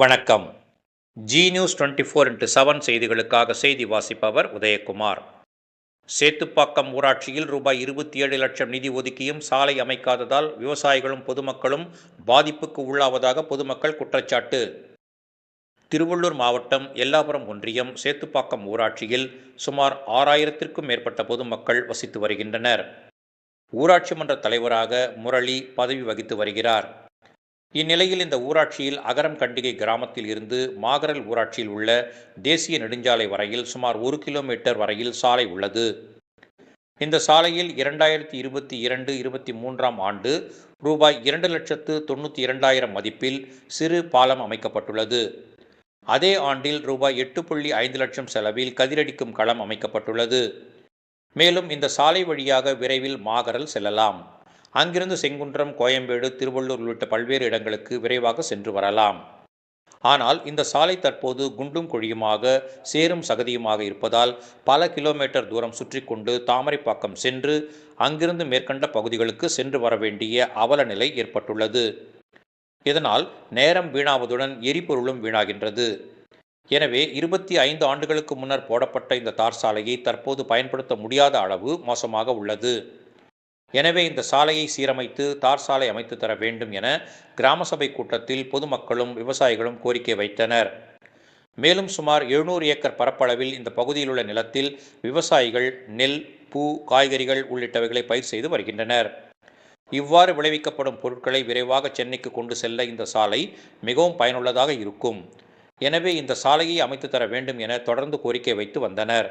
வணக்கம். G news twenty four into seven செய்திகளுக்காக செய்தி வாசிப்பவர் உதயகுமார். சேத்துப்பாக்கம் ஊராட்சியில் ரூபாய் இருபத்தி ஏழு லட்சம் நிதி ஒதுக்கியும் சாலை அமைக்காததால் விவசாயிகளும் பொதுமக்களும் பாதிப்புக்கு உள்ளாவதாக பொதுமக்கள் குற்றச்சாட்டு. திருவள்ளூர் மாவட்டம் எல்லாபுரம் ஒன்றியம் சேத்துப்பாக்கம் ஊராட்சியில் சுமார் ஆறாயிரத்திற்கும் மேற்பட்ட பொதுமக்கள் வசித்து வருகின்றனர். ஊராட்சி மன்ற தலைவராக முரளி பதவி வகித்து வருகிறார். இந்நிலையில் இந்த ஊராட்சியில் அகரம் கண்டிகை கிராமத்தில் இருந்து மாகரல் ஊராட்சியில் உள்ள தேசிய நெடுஞ்சாலை வரையில் சுமார் ஒரு கிலோமீட்டர் வரையில் சாலை உள்ளது. இந்த சாலையில் இரண்டாயிரத்தி இருபத்தி இரண்டு இருபத்தி மூன்றாம் ஆண்டு ரூபாய் இரண்டு லட்சத்து தொண்ணூற்றி இரண்டாயிரம் மதிப்பில் சிறு பாலம் அமைக்கப்பட்டுள்ளது. அதே ஆண்டில் ரூபாய் எட்டு புள்ளி ஐந்து லட்சம் செலவில் கதிரடிக்கும் களம் அமைக்கப்பட்டுள்ளது. மேலும் இந்த சாலை வழியாக விரைவில் மாகரல் செல்லலாம். அங்கிருந்து செங்குன்றம் கோயம்பேடு திருவள்ளூர் உள்ளிட்ட பல்வேறு இடங்களுக்கு விரைவாக சென்று வரலாம். ஆனால் இந்த சாலை தற்போது குண்டும் குழியுமாக சேரும் சகதியுமாக இருப்பதால் பல கிலோமீட்டர் தூரம் சுற்றி கொண்டு தாமரைப்பாக்கம் சென்று அங்கிருந்து மேற்கண்ட பகுதிகளுக்கு சென்று வர வேண்டிய அவல நிலை ஏற்பட்டுள்ளது. இதனால் நேரம் வீணாவதுடன் எரிபொருளும் வீணாகின்றது. எனவே இருபத்தி ஐந்து ஆண்டுகளுக்கு முன்னர் போடப்பட்ட இந்த தார் சாலையை தற்போது பயன்படுத்த முடியாத அளவு மோசமாக உள்ளது. எனவே இந்த சாலையை சீரமைத்து தார் சாலை அமைத்து தர வேண்டும் என கிராம சபை கூட்டத்தில் பொதுமக்களும் விவசாயிகளும் கோரிக்கை வைத்தனர். மேலும் சுமார் எழுநூறு ஏக்கர் பரப்பளவில் இந்த பகுதியில் உள்ள நிலத்தில் விவசாயிகள் நெல் பூ காய்கறிகள் உள்ளிட்டவைகளை பயிர் செய்து வருகின்றனர். இவ்வாறு விளைவிக்கப்படும் பொருட்களை விரைவாக சென்னைக்கு கொண்டு செல்ல இந்த சாலை மிகவும் பயனுள்ளதாக இருக்கும். எனவே இந்த சாலையை அமைத்து தர வேண்டும் என தொடர்ந்து கோரிக்கை வைத்து வந்தனர்.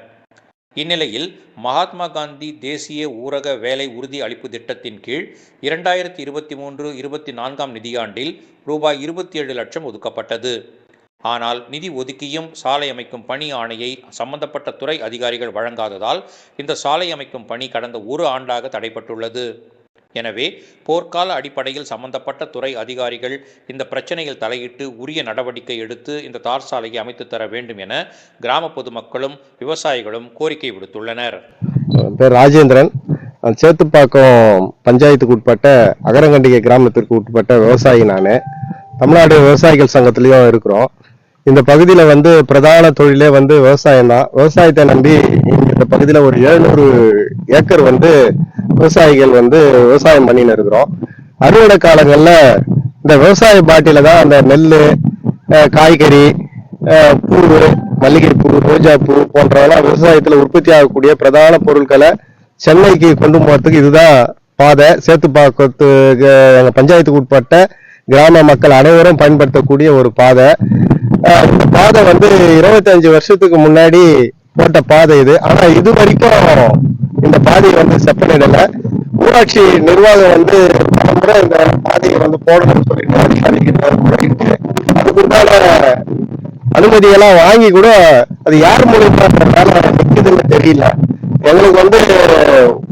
இந்நிலையில் மகாத்மா காந்தி தேசிய ஊரக வேலை உறுதி அளிப்பு திட்டத்தின் கீழ் இரண்டாயிரத்தி இருபத்தி மூன்று இருபத்தி நான்காம் நிதியாண்டில் ரூபாய் இருபத்தி ஏழு லட்சம் ஒதுக்கப்பட்டது. ஆனால் நிதி ஒதுக்கியும் சாலை அமைக்கும் பணி ஆணையை சம்பந்தப்பட்ட துறை அதிகாரிகள் வழங்காததால் இந்த சாலை அமைக்கும் பணி கடந்த ஒரு ஆண்டாக தடைப்பட்டுள்ளது எனவே போர்க்கால அடிப்படையில் சம்பந்தப்பட்ட துறை அதிகாரிகள் இந்த பிரச்சனையில் தலையிட்டு உரிய நடவடிக்கை எடுத்து இந்த தார் சாலையை அமைத்து தர வேண்டும் என கிராம பொதுமக்களும் விவசாயிகளும் கோரிக்கை விடுத்துள்ளனர். பேர் ராஜேந்திரன். சேத்துப்பாக்கம் பஞ்சாயத்துக்கு உட்பட்ட அகரங்கண்டிகை கிராமத்திற்கு உட்பட்ட விவசாயி நான். தமிழ்நாடு விவசாயிகள் சங்கத்திலையும் இருக்கிறோம். இந்த பகுதியில் வந்து பிரதான தொழிலே வந்து விவசாயம் தான் விவசாயத்தை நம்பி இந்த பகுதியில் ஒரு எழுநூறு ஏக்கர் வந்து விவசாயிகள் வந்து விவசாயம் பண்ணின்னு இருக்கிறோம். அறுவடை காலங்களில் இந்த விவசாய பாட்டில தான் அந்த நெல் காய்கறி பூ மல்லிகைப்பூ ரோஜாப்பூ போன்றவெல்லாம் விவசாயத்தில் உற்பத்தி ஆகக்கூடிய பிரதான பொருட்களை சென்னைக்கு கொண்டு போறதுக்கு இதுதான் பாதை. சேத்துப்பாக்கத்து எங்க பஞ்சாயத்துக்கு உட்பட்ட கிராம மக்கள் அனைவரும் பயன்படுத்தக்கூடிய ஒரு பாதை. இந்த பாதை வந்து இருபத்தஞ்சு வருஷத்துக்கு முன்னாடி போட்ட பாதை இது. ஆனா இது வரைக்கும் இந்த பாதையை வந்து செப்பனிடல. ஊராட்சி நிர்வாகம் வந்து பல இந்த பாதையை வந்து போடணும்னு சொல்லிட்டு அதிகாரிகிட்ட முறையிட்டு அதுக்குண்டான அனுமதியெல்லாம் வாங்கி கூட அது யார் மூலியமா வேலை நிற்குதுன்னு தெரியல. எங்களுக்கு வந்து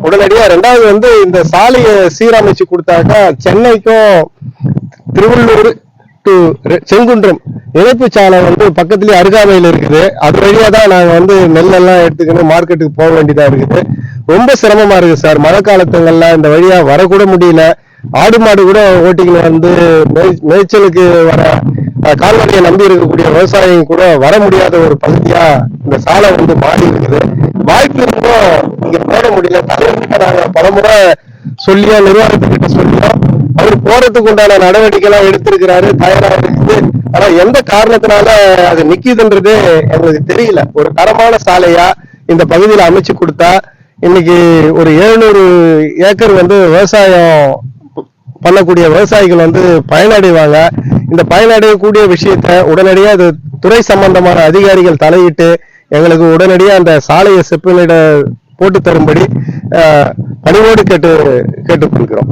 உடனடியா ரெண்டாவது வந்து இந்த சாலையை சீரமைச்சு கொடுத்தாக்கா சென்னைக்கும் திருவள்ளூர் டு செங்குன்றம். இணைப்பு சாலை வந்து பக்கத்துலயே அருகாமையில் இருக்குது. அது வழியா தான் நாங்கள் வந்து நெல்லெல்லாம் எடுத்துக்கணும் மார்க்கெட்டுக்கு போக வேண்டியதாக இருக்குது. ரொம்ப சிரமமா இருக்குது சார். மழை காலத்துங்கள்ல இந்த வழியா வரக்கூட முடியல. ஆடு மாடு கூட ஓட்டிக்கின்னு வந்து மேய்ச்சலுக்கு வர அஹ், கால்நடையை நம்பி இருக்கக்கூடிய விவசாயிங்க கூட வர முடியாத ஒரு பகுதியாக இந்த சாலை வந்து மாறி இருக்குது. வாய்ப்பு இருந்தும் இங்கே போட முடியல. தலைவர்கிட்ட நாங்கள் பலமுறை சொல்லியோ நிர்வாகத்துக்கிட்ட சொல்லியோ அவர் போறதுக்கு உண்டான நடவடிக்கை எல்லாம் எடுத்திருக்கிறாரு தயாரா இருக்குது ஆனா எந்த காரணத்தினால அது நிக்குதுன்றது எங்களுக்கு தெரியல. ஒரு தரமான சாலையா இந்த பகுதியில அமைச்சு கொடுத்தா இன்னைக்கு ஒரு எழுநூறு ஏக்கர் வந்து விவசாயம் பண்ணக்கூடிய விவசாயிகள் வந்து பயனடைவாங்க. இந்த பயனடையக்கூடிய விஷயத்த உடனடியா அது துறை சம்பந்தமான அதிகாரிகள் தலையிட்டு எங்களுக்கு உடனடியா அந்த சாலையை செப்பனிட போட்டு தரும்படி பணிவோடு கேட்டு கேட்டுக்கொள்கிறோம்.